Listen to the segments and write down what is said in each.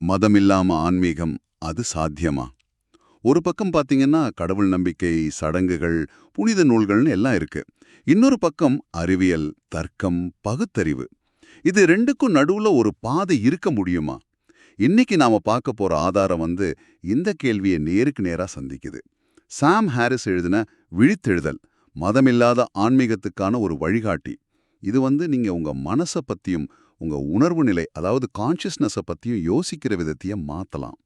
மதமில்லாம ஆன்மீகம் அது சாத்தியமா? ஒரு பக்கம் பாத்தீங்கன்னா கடவுள் நம்பிக்கை சடங்குகள் புனித நூல்கள்னு எல்லாம் இருக்கு. இன்னொரு பக்கம் அறிவியல் தர்க்கம் பகுத்தறிவு. இது ரெண்டுக்கும் நடுவுல ஒரு பாதை இருக்க முடியுமா? இன்னைக்கு நாம பார்க்க போற ஆதாரம் வந்து இந்த கேள்வியை நேருக்கு நேரா சந்திக்குது. சாம் ஹாரிஸ் எழுதின விழித்தெழுதல் மதமில்லாத ஆன்மீகத்துக்கான ஒரு வழிகாட்டி. இது வந்து நீங்க உங்க மனசை பத்தியும் உங்க உணர்வு நிலை அதாவது கான்ஷியஸ்னஸை பற்றியும் யோசிக்கிற விதத்தையும் மாத்தலாம்.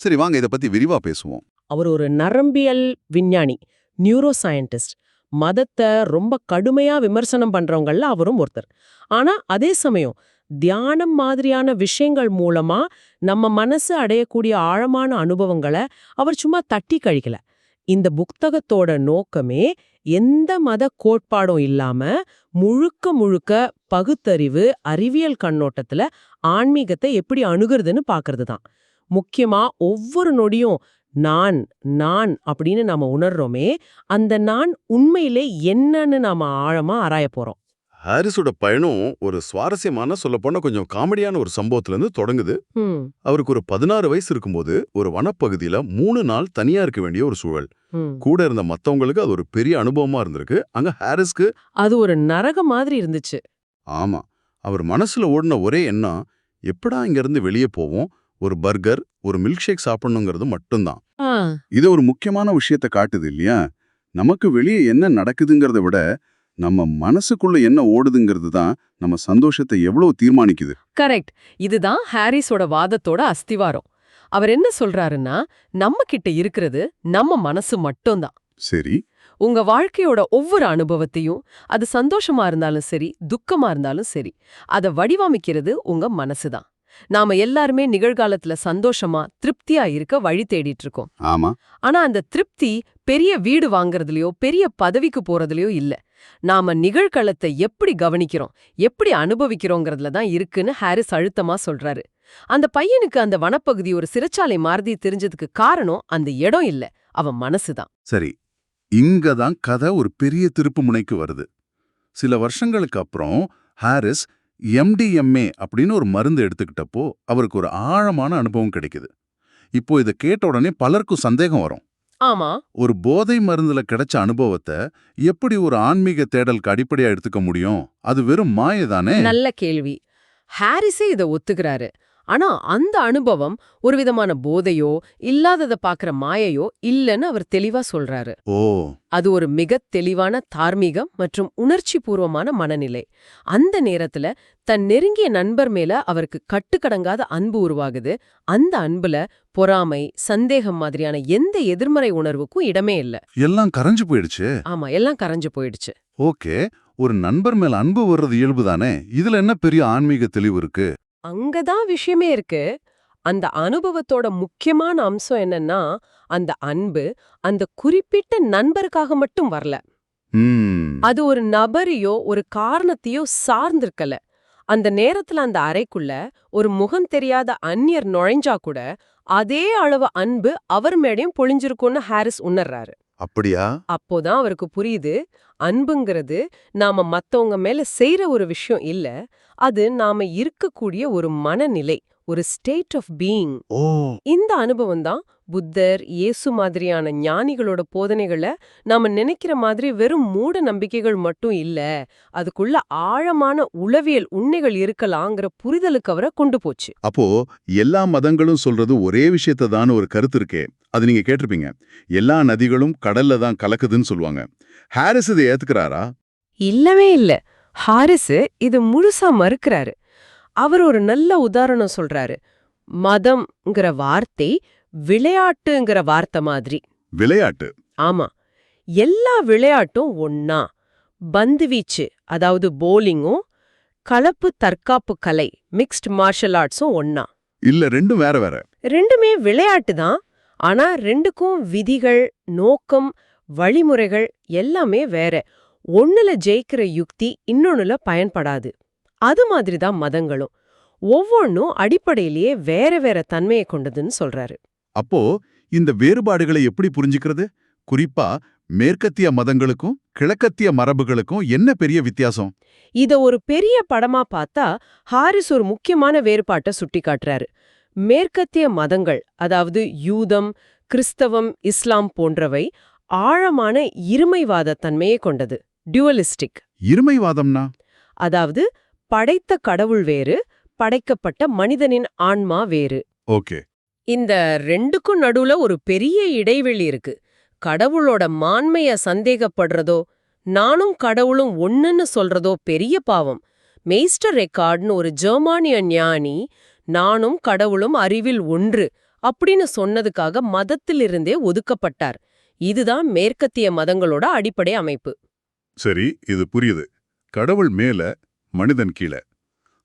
சரி வாங்க இதை பத்தி விரிவா பேசுவோம். அவர் ஒரு நரம்பியல் விஞ்ஞானி நியூரோ சயின்டிஸ்ட் மதத்தை ரொம்ப கடுமையா விமர்சனம் பண்றவங்கள்ல அவரும் ஒருத்தர். ஆனா அதே சமயம் தியானம் மாதிரியான விஷயங்கள் மூலமா நம்ம மனசு அடையக்கூடிய ஆழமான அனுபவங்களை அவர் சும்மா தட்டி கழிக்கல. இந்த புத்தகத்தோட நோக்கமே எந்த மத கோட்பாடும் இல்லாம முழுக்க முழுக்க பகுத்தறிவு அறிவியல் கண்ணோட்டத்துல ஆன்மீகத்தை எப்படி அணுகுறதுன்னு பாக்குறது தான் முக்கியமா ஒவ்வொரு நொடியும் நான் நான் அப்படின்னு நாம உணர்றோமே அந்த நான் உண்மையிலே என்னன்னு நாம ஆழமா ஆராய போறோம். ஹாரிஸோட பயணம் ஒரு சுவாரஸ்யமான சொல்லப்போனா கொஞ்சம் காமெடியான ஒரு சம்பவத்துல இருந்து தொடங்குது அவருக்கு ஒரு பதினாறு வயசு இருக்கும்போது ஒரு வனப்பகுதியில மூணு நாள் தனியா இருக்க வேண்டிய ஒரு சூழல். கூட இருந்த மத்தவங்களுக்கு அது ஒரு பெரிய அனுபவமா இருந்திருக்கு. அங்க ஹாரிஸ்க்கு அது ஒரு நரக மாதிரி இருந்துச்சு. ஆமா. அவர் மனசுல ஓடின ஒரே எண்ணம் எப்படா இங்க இருந்து வெளியே போவோம்? ஒரு பர்கர் ஒரு மில்க் ஷேக் சாப்பிடணுங்கிறது மட்டும்தான். இது ஒரு முக்கியமான விஷயத்தை காட்டுது இல்லையா? நமக்கு வெளியே என்ன நடக்குதுங்கிறத விட நம்ம மனசுக்குள்ள என்ன ஓடுதுங்கிறது தான் நம்ம சந்தோஷத்தை எவ்வளவு தீர்மானிக்குது. கரெக்ட். இதுதான் ஹாரிஸோட வாதத்தோட அஸ்திவாரம். அவர் என்ன சொல்றாருன்னா நம்ம கிட்ட இருக்கிறது நம்ம மனசு மட்டும்தான். சரி. உங்க வாழ்க்கையோட ஒவ்வொரு அனுபவத்தையும் அது சந்தோஷமா இருந்தாலும் சரி துக்கமா இருந்தாலும் சரி அதை வடிவமைக்கிறது உங்க மனசுதான். நாம எல்லாருமே நிகழ்காலத்துல சந்தோஷமா திருப்தியா இருக்க வழி தேடிட்டு இருக்கோம். ஆமா. ஆனா அந்த திருப்தி பெரிய வீடு வாங்குறதுலயோ பெரிய பதவிக்கு போறதுலயோ இல்ல. நாம நிகழ்காலத்தை எப்படி கவனிக்கிறோம் எப்படி அனுபவிக்கிறோங்கிறதுல தான் இருக்குன்னு ஹாரிஸ் அழுத்தமா சொல்றாரு. அந்த பையனுக்கு அந்த வனப்பகுதி ஒரு சிறைச்சாலை மாறுதி தெரிஞ்சதுக்கு காரணம் அந்த இடம் இல்ல அவன் மனசுதான். சரி இங்க தான் கதை ஒரு பெரிய திருப்பு முனைக்கு வருது. சில வருஷங்களுக்கு அப்புறம் ஹாரிஸ் எம்டிஎம்ஏ அப்படின்னு ஒரு மருந்து எடுத்துக்கிட்டப்போ அவருக்கு ஒரு ஆழமான அனுபவம் கிடைக்குது. இப்போ இதை கேட்ட உடனே பலருக்கும் சந்தேகம் வரும். ஆமா. ஒரு போதை மருந்துல கிடைச்ச அனுபவத்தை எப்படி ஒரு ஆன்மீக தேடலுக்கு அடிப்படையா எடுத்துக்க முடியும்? அது வெறும் மாயதானே? நல்ல கேள்வி. ஹாரிஸே இத ஒத்துக்கிறாரு. ஆனா அந்த அனுபவம் ஒரு விதமான போதையோ இல்லாதத பாக்குற மாயையோ இல்லைன்னு அவர் தெளிவா சொல்றாரு. ஓ. அது ஒரு மிகத் தெளிவான தார்மீகம் மற்றும் உணர்ச்சி பூர்வமான மனநிலை. அந்த நேரத்துல தன் நெருங்கிய நண்பர் மேல அவருக்கு கட்டுக்கடங்காத அன்பு உருவாகுது. அந்த அன்புல பொறாமை சந்தேகம் மாதிரியான எந்த எதிர்மறை உணர்வுக்கும் இடமே இல்ல. எல்லாம் கரைஞ்சு போயிடுச்சு? ஆமா எல்லாம் கரைஞ்சு போயிடுச்சு. ஓகே. ஒரு நண்பர் மேல அன்பு வர்றது இயல்புதானே? இதுல என்ன பெரிய ஆன்மீக தெளிவு இருக்கு? அங்கதான் விஷயமே இருக்கு. அந்த அனுபவத்தோட முக்கியமான அம்சம் என்னன்னா அந்த அன்பு அந்த குறிப்பிட்ட நண்பருக்காக மட்டும் வரல. அது ஒரு நபரையோ ஒரு காரணத்தையோ சார்ந்திருக்கல. அந்த நேரத்துல அந்த அறைக்குள்ள ஒரு முகம் தெரியாத அந்நியர் நுழைஞ்சா கூட அதே அளவு அன்பு அவர் மேடையும் பொழிஞ்சிருக்கும்னு ஹாரிஸ் உணர்றாரு. அப்படியா? அப்போதான் அவருக்கு புரியுது. அன்புங்கிறது நாம மத்தவங்க மேல செய்யற ஒரு விஷயம் இல்ல. அது நாம இருக்கக்கூடிய ஒரு மனநிலை ஒரு ஸ்டேட் ஆஃப் பீயிங் இந்த அனுபவம் தான் புத்தர் இயேசு மாதிரியான ஞானிகளோட போதனைகளை நாம நினைக்கிற மாதிரி வெறும் மூட நம்பிக்கைகள் மட்டும் இல்ல. அதுக்குள்ள ஆழமான உளவியல் உண்மைகள் இருக்கலாங்கிற புரிதலுக்கு அவரை கொண்டு போச்சு. அப்போ எல்லா மதங்களும் சொல்றது ஒரே விஷயத்தை தான் ஒரு கருத்து இருக்கே. அது நீங்க கேட்டிருப்பீங்க. எல்லா நதிகளும் கடல்ல தான் கலக்குதுன்னு சொல்லுவாங்க. ஹாரிஸ் இதை ஏத்துக்கிறாரா? இல்லவே இல்ல. ஹாரிஸ் இது முழுசா மறுக்கிறாரு. அவர் ஒரு நல்ல உதாரணம் சொல்றாரு. மதம்ங்கிற வார்த்தை விளையாட்டுங்கிற வார்த்தை மாதிரி. விளையாட்டு. ஆமா. எல்லா விளையாட்டும் ஒன்னா பந்து வீச்சு அதாவது போலிங்கும் கலப்பு தற்காப்பு கலை மிக்ஸ்ட் மார்ஷல் ஆர்ட்ஸும் ஒன்னா இல்ல ரெண்டும் வேற வேற. ரெண்டுமே விளையாட்டு தான். ஆனா ரெண்டுக்கும் விதிகள் நோக்கம் வழிமுறைகள் எல்லாமே வேற. ஒண்ணுல ஜெயிக்கிற யுக்தி இன்னொன்னுல பயன்படாது. அது மாதிரி தான் மதங்களும். ஒவ்வொன்னும் அடிப்படையிலேயே வேற வேற தன்மையை கொண்டதுன்னு சொல்றாரு. அப்போ இந்த வேறுபாடுகளை எப்படி புரிஞ்சுக்கிறது? குறிப்பா மேற்கத்திய மதங்களுக்கும் கிழக்கத்திய மரபுகளுக்கும் என்ன பெரிய வித்தியாசம்? இத ஒரு பெரிய படமா பார்த்தா ஹாரிஸ் ஒரு முக்கியமான வேறுபாட்டை சுட்டிக்காட்டுறாரு. மேற்கத்திய மதங்கள் அதாவது யூதம் கிறிஸ்தவம் இஸ்லாம் போன்றவை ஆழமான இருமைவாத தன்மையை கொண்டது. டியூவலிஸ்டிக் இருமைவாதம்னா? அதாவது படைத்த கடவுள் வேறு படைக்கப்பட்ட மனிதனின் ஆன்மா வேறு. ஓகே. இந்த ரெண்டுக்கும் நடுவுல ஒரு பெரிய இடைவெளி இருக்கு. கடவுளோட மான்மைய சந்தேகப்படுறதோ நானும் கடவுளும் ஒண்ணுன்னு சொல்றதோ பெரிய பாவம். மெய்ஸ்டர் ரெக்கார்ட்னு ஒரு ஜெர்மானிய ஞானி நானும் கடவுளும் அறிவில் ஒன்று அப்படின்னு சொன்னதுக்காக மதத்திலிருந்தே ஒதுக்கப்பட்டார். இதுதான் மேற்கத்திய மதங்களோட அடிப்படை அமைப்பு. சரி இது புரியுது. கடவுள் மேல மனிதன் கீழே.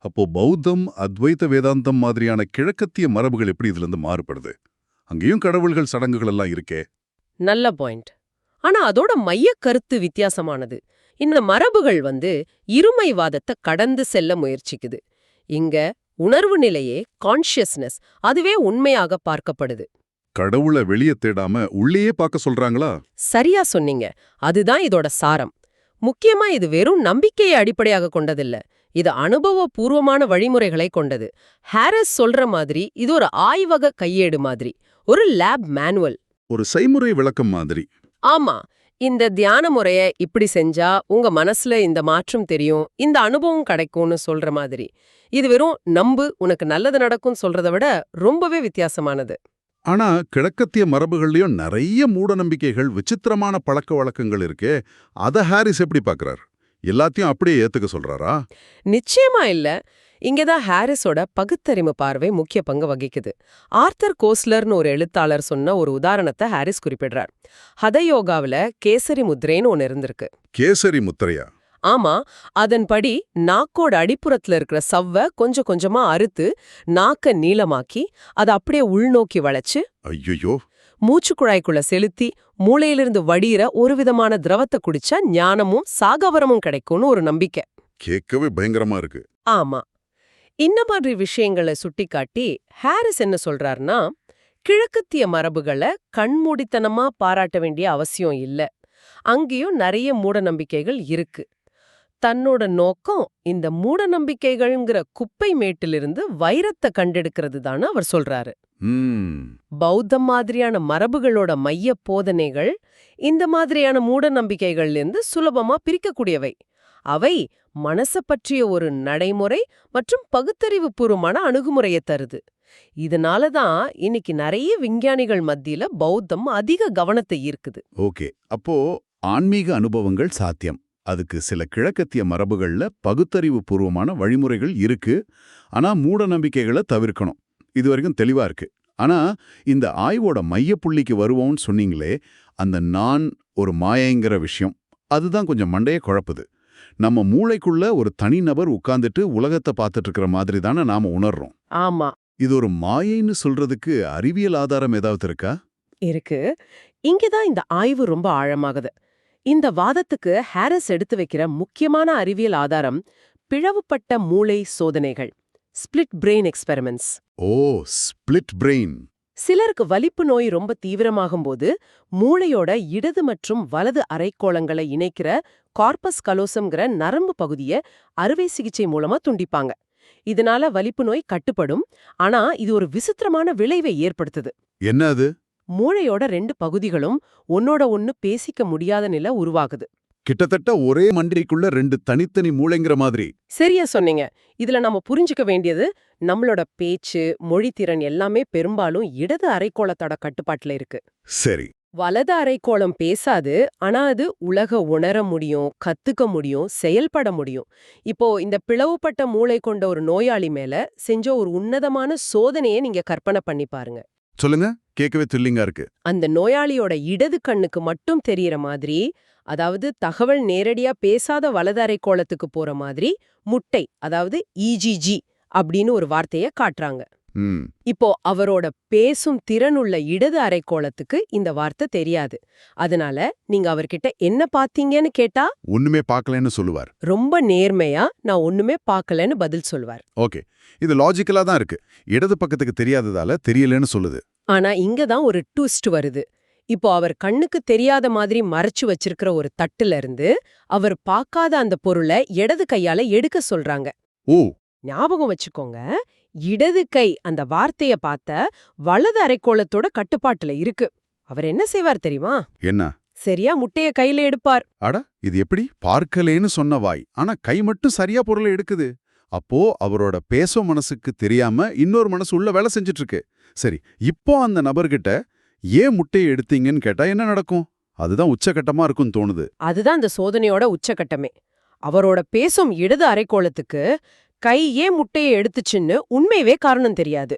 அப்போ பௌத்தம் அத்வைத வேதாந்தம் மாதிரியான கிழக்கத்திய மரபுகள் எப்படி இதுல இருந்து மாறுபடுது? அங்கேயும் கடவுள்கள் சடங்குகள் எல்லாம் இருக்கே. நல்ல பாயிண்ட். ஆனா அதோட மைய கருத்து வித்தியாசமானது. இந்த மரபுகள் வந்து இருமைவாதத்தை கடந்து செல்ல முயற்சிக்குது. இங்க உணர்வு நிலையே கான்ஷியஸ்னஸ் அதுவே உண்மையாக பார்க்கப்படுது. கடவுளை வெளியே தேடாம உள்ளேயே பார்க்க சொல்றாங்களா? சரியா சொன்னீங்க. அதுதான் இதோட சாரம். முக்கியமா இது வெறும் நம்பிக்கையை அடிப்படையாக கொண்டதில்ல. இது அனுபவபூர்வமான வழிமுறைகளை கொண்டது. ஹாரிஸ் சொல்ற மாதிரி இது ஒரு ஆய்வக கையேடு மாதிரி ஒரு லேப் மேனுவல். ஒரு செய்முறை விளக்கம் மாதிரி. ஆமா இந்த தியான முறைய இப்படி செஞ்சா உங்க மனசுல இந்த மாற்றம் தெரியும் இந்த அனுபவம் கிடைக்கும்னு சொல்ற மாதிரி. இது வெறும் நம்பு உனக்கு நல்லது நடக்கும் சொல்றதை விட ரொம்பவே வித்தியாசமானது. ஆனா கிழக்கத்திய மரபுகள்லயும் நிறைய மூட நம்பிக்கைகள் விசித்திரமான பழக்க வழக்கங்கள் இருக்கே அத ஹாரிஸ் எப்படி பார்க்கறார்? எல்லாத்தையும் அப்படியே ஏத்துக்க சொல்றாரா? நிச்சயமா இல்ல. இங்கதான் ஹாரிஸோட பகுத்தறிவு பார்வை முக்கிய பங்கு வகிக்குது. ஆர்த்தர் கோஸ்லர்னு ஒரு எழுத்தாளர் சொன்ன ஒரு உதாரணத்தை ஹாரிஸ் குறிப்பிடுறார். ஹதயோகாவுல கேசரி முத்ரேன்னு ஒன்னு இருந்திருக்கு. கேசரி முத்திரையா? ஆமா அதன்படி நாக்கோட அடிப்புறத்துல இருக்கிற சவ்வை கொஞ்சம் கொஞ்சமா அறுத்து நாக்க நீளமாக்கி அதை அப்படியே உள்நோக்கி வளைச்சு ஐயோ மூச்சுக்குழாய்க்குள்ள செலுத்தி மூளையிலிருந்து வடியிற ஒரு விதமான திரவத்தை குடிச்சா ஞானமும் சாகவரமும் கிடைக்கும்னு ஒரு நம்பிக்கை. கேட்கவே பயங்கரமா இருக்கு. ஆமா. இந்த மாதிரி விஷயங்களை சுட்டிக்காட்டி ஹாரிஸ் என்ன சொல்றாருன்னா கிழக்கத்திய மரபுகளை கண்மூடித்தனமா பாராட்ட வேண்டிய அவசியம் இல்ல. அங்கேயும் நிறைய மூடநம்பிக்கைகள் இருக்கு. தன்னோட நோக்கம் இந்த மூடநம்பிக்கைகள்ங்கிற குப்பை மேட்டிலிருந்து வைரத்தை கண்டெடுக்கிறது அவர் சொல்றாரு. பௌத்தம் மாதிரியான மரபுகளோட மைய போதனைகள் இந்த மாதிரியான மூட நம்பிக்கைகள்லேருந்து சுலபமா பிரிக்கக்கூடியவை. அவை மனச பற்றிய ஒரு நடைமுறை மற்றும் பகுத்தறிவு பூர்வமான அணுகுமுறையை தருது. இதனால தான் இன்னைக்கு நிறைய விஞ்ஞானிகள் மத்தியில பௌத்தம் அதிக கவனத்தை ஈர்க்குது. ஓகே. அப்போ ஆன்மீக அனுபவங்கள் சாத்தியம். அதுக்கு சில கிழக்கத்திய மரபுகள்ல பகுத்தறிவு பூர்வமான வழிமுறைகள் இருக்கு. ஆனா மூட நம்பிக்கைகளை தவிர்க்கணும். இது வரைக்கும் தெளிவா இருக்கு. ஆனா இந்த ஆய்வோட மையப்புள்ளிக்கு வருவோம்னு சொன்னீங்களே அந்த நான் ஒரு மாயைங்கிற விஷயம். அதுதான் கொஞ்சம் மண்டைய குழப்புது. நம்ம மூளைக்குள்ள ஒரு தனிநபர் உட்கார்ந்துட்டு உலகத்தை பார்த்துட்டு இருக்கிற மாதிரி தானே நாம உணர்றோம். ஆமா. இது ஒரு மாயைன்னு சொல்றதுக்கு அறிவியல் ஆதாரம் ஏதாவது இருக்கா? இருக்கு. இங்கதான் இந்த ஆய்வு ரொம்ப ஆழமாகுது. இந்த வாதத்துக்கு ஹாரிஸ் எடுத்து வைக்கிற முக்கியமான அறிவியல் ஆதாரம் பிளவுபட்ட மூளை சோதனைகள் ஸ்பிளிட் பிரெயின் எக்ஸ்பெரிமெண்ட்ஸ் ஓ ஸ்பிளிட் பிரெயின் சிலருக்கு வலிப்பு நோய் ரொம்ப தீவிரமாகும்போது மூளையோட இடது மற்றும் வலது அரைக்கோளங்களை இணைக்கிற கார்பஸ் கலோசம்ங்கிற நரம்பு பகுதியை அறுவை சிகிச்சை மூலமா துண்டிப்பாங்க. இதனால வலிப்பு நோய் கட்டுப்படும் ஆனா இது ஒரு விசித்திரமான விளைவை ஏற்படுத்துது. என்ன அது? மூளையோட ரெண்டு பகுதிகளும் ஒன்னோட ஒன்னு பேசிக்க முடியாத நிலை உருவாகுது. கிட்டத்தட்ட ஒரே மண்டிக்குள்ள ரெண்டு தனித்தனி மூளைங்கிற மாதிரி. சரியா சொன்னீங்க. இதுல நம்ம புரிஞ்சுக்க வேண்டியது நம்மளோட பேச்சு மொழித்திறன் எல்லாமே பெரும்பாலும் இடது அரைக்கோளத்தோட கட்டுப்பாட்டுல இருக்கு. சரி. வலது அரைக்கோளம் பேசாது ஆனா அது உலக உணர முடியும் கத்துக்க முடியும் செயல்பட முடியும். இப்போ இந்த பிளவுபட்ட மூளை கொண்ட ஒரு நோயாளி மேல செஞ்ச ஒரு உன்னதமான சோதனையை நீங்க கற்பனை பண்ணி பாருங்க. சொல்லுங்க. கேட்கவே த்ரில்லிங்கா இருக்கு. அந்த நோயாளியோட இடது கண்ணுக்கு மட்டும் தெரியற மாதிரி அதாவது தகவல் நேரடியா பேசாத வலதரை கோலத்துக்கு போற மாதிரி முட்டை அதாவது இஜிஜி அப்படின்னு ஒரு வார்த்தைய காட்டுறாங்க. இப்போ அவரோட பேசும் திறனுள்ள இடது அரைக்கோளத்துக்கு இந்த வார்த்தை தெரியாது. அதனால நீங்க அவர்கிட்ட என்ன பாத்தீங்கன்னு கேட்டா ஒண்ணுமே பார்க்கலன்னு சொல்லுவார். ரொம்ப நேர்மையா நான் ஒண்ணுமே பார்க்கலன்னு பதில் சொல்வார் ஓகே. இது லாஜிக்கலா தான் இருக்கு. இடது பக்கத்துக்கு தெரியாததால தெரியலன்னு சொல்லுது. ஆனா இங்க தான் ஒரு ட்விஸ்ட் வருது. இப்போ அவர் கண்ணுக்கு தெரியாத மாதிரி மறைச்சு வச்சிருக்கிற ஒரு தட்டுல இருந்து அவர் பார்க்காத அந்த பொருளை இடது கையால எடுக்க சொல்றாங்க. ஓ. ஞாபகம் வச்சுக்கோங்க. இடது கை அந்த வார்த்தைய பார்த்த வலது அரைக்கோளத்தோட கட்டுப்பாட்டுல இருக்கு. அவர் என்ன செய்வார் தெரியுமா? என்ன? சரியா முட்டைய கையில எடுப்பார். அட இது எப்படி? பார்க்கலேன்னு சொன்ன வாய். ஆனா கை மட்டும் சரியா பொருளை எடுக்குது. அப்போ அவரோட பேசும் மனசுக்கு தெரியாம இன்னொரு மனசு உள்ள வேலை செஞ்சுட்டு இருக்கு சரி இப்போ அந்த நபர்கிட்ட ஏன் முட்டையை எடுத்தீங்கன்னு கேட்டா என்ன நடக்கும்? அதுதான் உச்சகட்டமா இருக்கும்னு தோணுது. அதுதான் அந்த சோதனையோட உச்சகட்டமே. அவரோட பேசும் இடது அரைக்கோளத்துக்கு கை ஏன் முட்டையை எடுத்துச்சுன்னு உண்மையவே காரணம் தெரியாது.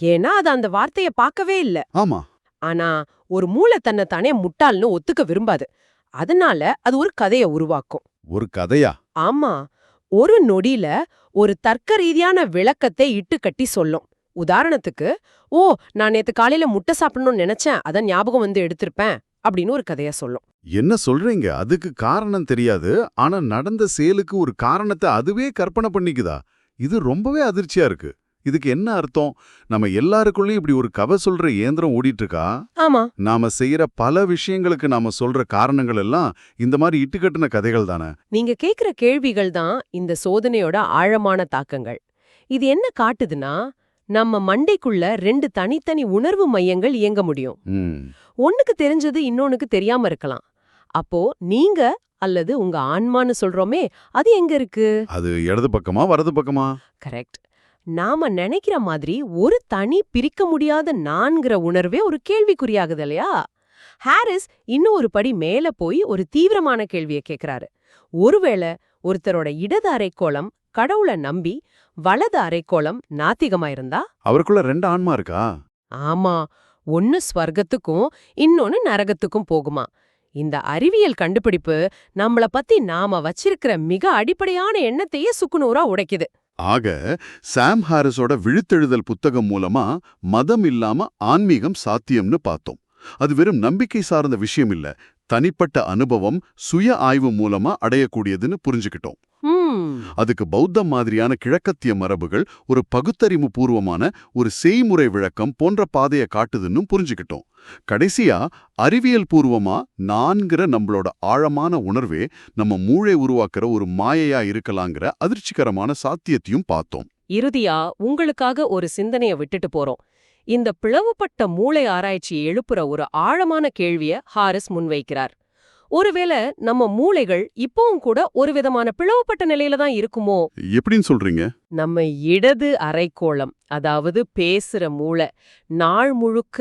ஏன்னா அது அந்த வார்த்தைய பார்க்கவே இல்ல. ஆமா. ஆனா ஒரு மூளை தன்னை தானே முட்டாள்னு ஒத்துக்க விரும்பாது. அதனால அது ஒரு கதைய உருவாக்கும். ஒரு கதையா? ஆமா. ஒரு நொடியில ஒரு தர்க்க ரீதியான விளக்கத்தை இட்டு கட்டி சொல்லும். உதாரணத்துக்கு ஓ நான் நேத்து காலையில முட்டை சாப்பிடணும்னு நினைச்சேன். அதான் ஞாபகம் வந்து எடுத்திருப்பேன். அப்படின்னு ஒரு கதைய சொல்லும். என்ன சொல்றீங்க? அதுக்கு காரணம் தெரியாது. ஆனா நடந்த செயலுக்கு ஒரு காரணத்தை அதுவே கற்பனை பண்ணிக்குதா? இது ரொம்பவே அதிர்ச்சியா இருக்கு. இதுக்கு என்ன அர்த்தம்? நம்ம எல்லாருக்குள்ளயும் இப்படி ஒரு கதை சொல்ற இயந்திரம் ஓடிட்டு இருக்கா ஆமா. நாம செய்யற பல விஷயங்களுக்கு நாம சொல்ற காரணங்கள் எல்லாம் இந்த மாதிரி இட்டுக்கட்டின கதைகள் தானே? நீங்க கேக்குற கேள்விகள் தான் இந்த சோதனையோட ஆழமான தாக்கங்கள். இது என்ன காட்டுதுன்னா நம்ம மண்டைக்குள்ள ரெண்டு தனித்தனி உணர்வு மையங்கள் இயங்க முடியும். ம். ஒண்ணுக்கு தெரிஞ்சது இன்னொன்னுக்கு தெரியாம இருக்கலாம். அப்போ நீங்க அல்லது உங்க ஆன்மான்னு சொல்றோமே அது எங்க இருக்கு? அது இடது பக்கமா வலது பக்கமா? கரெக்ட். நாம நினைக்கிற மாதிரி ஒரு தனி பிரிக்க முடியாத நான்கிற உணர்வே ஒரு கேள்விக்குறியாகுது இல்லையா? ஹாரிஸ் இன்னும் ஒரு படி மேல போய் ஒரு தீவிரமான கேள்வியை கேக்குறாரு. ஒருவேளை ஒருத்தரோட இடது அரைக்கோளம் கடவுளை நம்பி வலது அரைக்கோளம் நாத்திகமா இருந்தா? அவருக்குள்ள ரெண்டு ஆன்மா இருக்கா? ஆமா. ஒன்னு ஸ்வர்க்கத்துக்கும் இன்னொன்னு நரகத்துக்கும் போகுமா. இந்த அறிவியல் கண்டுபிடிப்பு நம்மள பத்தி நாம வச்சிருக்கிற மிக அடிப்படையான எண்ணத்தையே சுக்குநூறா உடைக்குது. ஆக சாம் ஹாரிஸோட விழுத்தெழுதல் புத்தகம் மூலமா மதம் இல்லாம ஆன்மீகம் சாத்தியம்னு பார்த்தோம். அது வெறும் நம்பிக்கை சார்ந்த விஷயம் இல்ல தனிப்பட்ட அனுபவம் சுய ஆய்வு மூலமா அடையக்கூடியதுன்னு புரிஞ்சுக்கிட்டோம். அதுக்கு பௌத்தம் மாதிரியான கிழக்கத்திய மரபுகள் ஒரு பகுத்தறிவு பூர்வமான ஒரு செய்முறை விளக்கம் போன்ற பாதையை காட்டுதுன்னு புரிஞ்சுக்கிட்டோம். கடைசியா அறிவியல் பூர்வமா நான்கிற நம்மளோட ஆழமான உணர்வே நம்ம மூளை உருவாக்குற ஒரு மாயையா இருக்கலாங்கிற அதிர்ச்சிகரமான சாத்தியத்தையும் பார்த்தோம். இறுதியா உங்களுக்காக ஒரு சிந்தனைய விட்டுட்டு போறோம். இந்த பிளவுபட்ட மூளை ஆராய்ச்சியை எழுப்புற ஒரு ஆழமான கேள்விய ஹாரிஸ் முன்வைக்கிறார். ஒருவேளை நம்ம மூளைகள் இப்பவும் கூட ஒரு விதமான பிளவுபட்ட நிலையில தான் இருக்குமோ? எப்படின்னு சொல்றீங்க? நம்ம இடது அரைக்கோளம் அதாவது பேசுற மூளை நாள் முழுக்க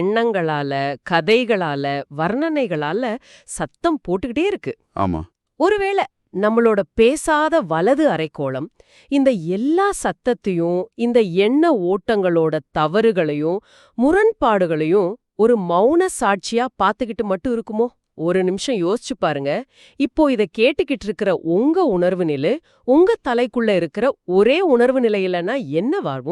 எண்ணங்களால கதைகளால வர்ணனைகளால சத்தம் போட்டுக்கிட்டே இருக்கு. ஆமா. ஒருவேளை நம்மளோட பேசாத வலது அரைக்கோளம் இந்த எல்லா சத்தத்தையும் இந்த எண்ண ஓட்டங்களோட தவறுகளையும் முரண்பாடுகளையும் ஒரு மௌன சாட்சியா பாத்துக்கிட்டு மட்டும் இருக்குமோ? ஒரு நிமிஷம் யோசிச்சு பாருங்க. இப்போ இத கேட்டுக்கிட்டு இருக்கிற உங்க உணர்வு நிலை உங்க தலைக்குள்ள இருக்கிற ஒரே உணர்வு நிலையிலனா என்ன வாழ்வும்?